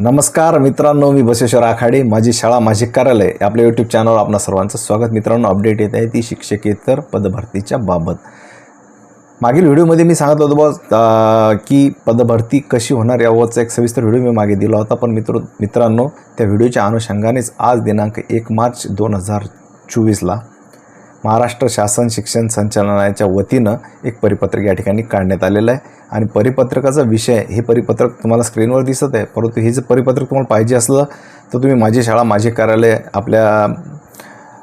नमस्कार मित्रांनो मी बसेश्वर आखाडे माझी शाळा माझे कार्यालय. आपल्या यूट्यूब चॅनलवर आपणा सर्वांचं स्वागत. मित्रांनो अपडेट येत आहे ती शिक्षकेतर पदभरतीच्या बाबत. मागील व्हिडिओमध्ये मी सांगत होतो बस की पदभरती कशी होणार यावरचा एक सविस्तर व्हिडिओ मी मागे दिला होता. पण मित्र मित्रांनो त्या व्हिडिओच्या अनुषंगानेच आज दिनांक एक मार्च दोन हजार चोवीसला महाराष्ट्र शासन शिक्षण संचालनालयाच्या वतीनं एक परिपत्रक या ठिकाणी काढण्यात आलेलं आहे. आणि परिपत्रकाचा विषय हे परिपत्रक तुम्हाला स्क्रीनवर दिसत आहे परंतु हे जर परिपत्रक तुम्हाला पाहिजे असलं तर तुम्ही माझी शाळा माझे कार्यालय आपल्या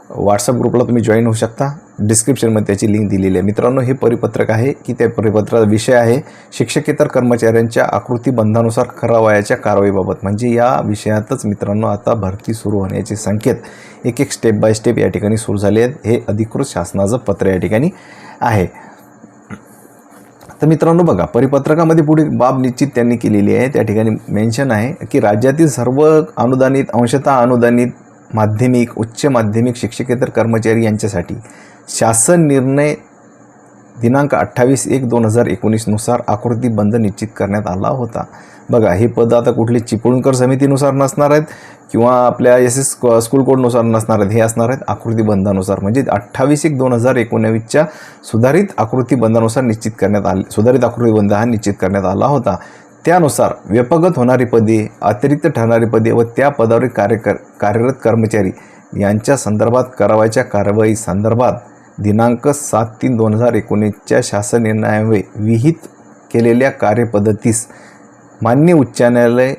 व्हॉट्सअप ग्रुपला तुम्ही जॉईन होऊ शकता. डिस्क्रिप्शनमध्ये त्याची लिंक दिलेली आहे. मित्रांनो हे परिपत्रक आहे की त्या परिपत्राचा विषय आहे शिक्षकेतर कर्मचाऱ्यांच्या आकृतीबंधानुसार करावयाच्या कारवाईबाबत. म्हणजे या विषयातच मित्रांनो आता भरती सुरू होण्याचे संकेत एक एक स्टेप बाय स्टेप या ठिकाणी सुरू झाले आहेत. हे अधिकृत शासनाचं पत्र या ठिकाणी आहे. तर मित्रांनो बघा परिपत्रकामध्ये पुढे बाब निश्चित त्यांनी केलेली आहे. त्या ठिकाणी मेन्शन आहे की राज्यातील सर्व अनुदानित अंशतः अनुदानित माध्यमिक उच्च माध्यमिक शिक्षकेतर कर्मचारी यांच्यासाठी शासन निर्णय दिनांक अठ्ठावीस एक दोन हजार एकोणीसनुसार आकृतीबंध निश्चित करण्यात आला होता. बघा हे पद आता कुठली चिपळूणकर समितीनुसार नसणार आहेत किंवा आपल्या एस एस स्कूल कोडनुसार नसणार आहेत हे असणार आहेत आकृतीबंधानुसार म्हणजे अठ्ठावीस एक दोन हजार एकोणावीसच्या सुधारित आकृतीबंधानुसार निश्चित करण्यात आले सुधारित आकृती बंद हा निश्चित करण्यात आला होता. त्यानुसार व्यपगत होणारी पदे अतिरिक्त ठरणारी पदे व त्या पदावरील कार्य कर कार्यरत कर्मचारी यांच्या संदर्भात करावयाच्या कारवाई संदर्भात दिनांक सात तीन दोन हजार एकोणीसच्या शासन निर्णयामुळे विहित केलेल्या कार्यपद्धतीस मान्य उच्च न्यायालय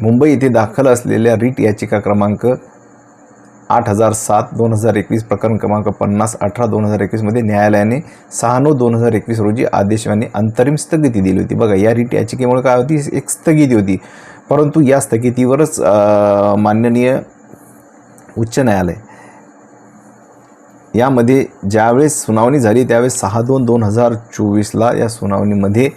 मुंबई येथे दाखल असलेल्या रीट याचिका क्रमांक आठ हजार सात दोन हजार एकवीस प्रकरण क्रमांक पन्नास अठरा दोन हजार एकवीसमध्ये न्यायालयाने सहा नऊ दोन हजार एकवीस रोजी आदेशाने अंतरिम स्थगिती दिली होती. बघा या रीट याचिकेमुळे काय होती? एक स्थगिती होती. परंतु या स्थगितीवरच माननीय उच्च न्यायालय यामध्ये ज्यावेळेस सुनावणी झाली त्यावेळेस सहा दोन दोन हजार चोवीसला या सुनावणीमध्ये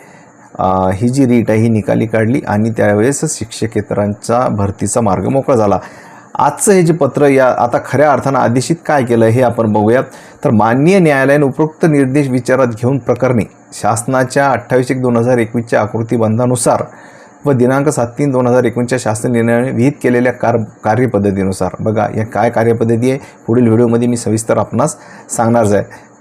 ही जी रीट आहे ही निकाली काढली आणि त्यावेळेस शिक्षकेतरांचा भरतीचा मार्ग मोकळा झाला. आजचं हे जे पत्र या आता खऱ्या अर्थानं आदेशित काय केलं हे आपण बघूयात. तर माननीय न्यायालयाने उपरोक्त निर्देश विचारात घेऊन प्रकरणी शासनाच्या अठ्ठावीस एक दोन हजार एकवीसच्या आकृतीबंधानुसार व दिनांक सात तीन दोन हजार एकोणीसच्या शासन निर्णयाने विहित केलेल्या कार कार्यपद्धतीनुसार. बघा या काय कार्यपद्धती आहे? पुढील व्हिडिओमध्ये मी सविस्तर आपणास सांगणारच आहे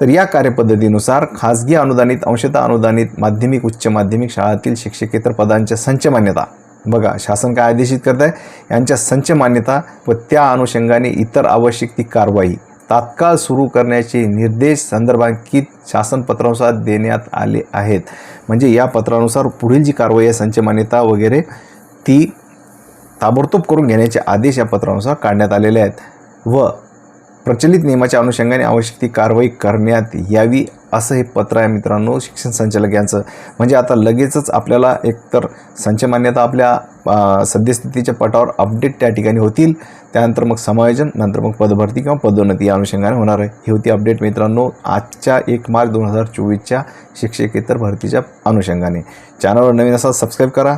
तर या कार्यपद्धतीनुसार खाजगी अनुदानित अंशतः अनुदानित माध्यमिक उच्च माध्यमिक शाळातील शिक्षकेतर पदांच्या संच मान्यता. बघा शासन काय आदेशित करत आहे यांच्या संच मान्यता व त्या अनुषंगाने इतर आवश्यक ती कारवाई. तात्काळ सुरू करण्याचे निर्देश संदर्भांकित शासनपत्रानुसार देण्यात आले आहेत. म्हणजे या पत्रानुसार पुढील जी कारवाई आहे संच मान्यता वगैरे ती ताबडतोब करून घेण्याचे आदेश या पत्रानुसार काढण्यात आलेले आहेत. व प्रचलित नियमाच्या अनुषंगाने आवश्यक ती कारवाई करण्यात यावी असं हे पत्र आहे मित्रांनो शिक्षण संचालक यांचं. म्हणजे आता लगेचच आपल्याला एकतर संच मान्यता आपल्या सद्यस्थितीच्या पटावर अपडेट त्या ठिकाणी होतील. त्यानंतर मग समायोजन नंतर मग पदभरती किंवा पदोन्नती या अनुषंगाने होणार आहे. ही होती अपडेट मित्रांनो आजच्या एक मार्च दोन हजार चोवीसच्या शिक्षकेतर भरतीच्या अनुषंगाने. चॅनलवर नवीन असा सबस्क्राईब करा.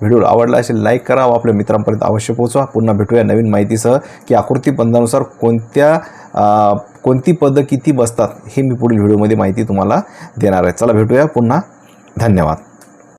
व्हिडिओ आवडला असेल लाईक करा व आपल्या मित्रांपर्यंत अवश्य पोहोचवा. पुन्हा भेटूया नवीन माहितीसह की आकृतीबंधानुसार कोणत्या कोणती पदं किती बसतात हे मी पुढील व्हिडिओमध्ये माहिती तुम्हाला देणार आहे. चला भेटूया पुन्हा. धन्यवाद.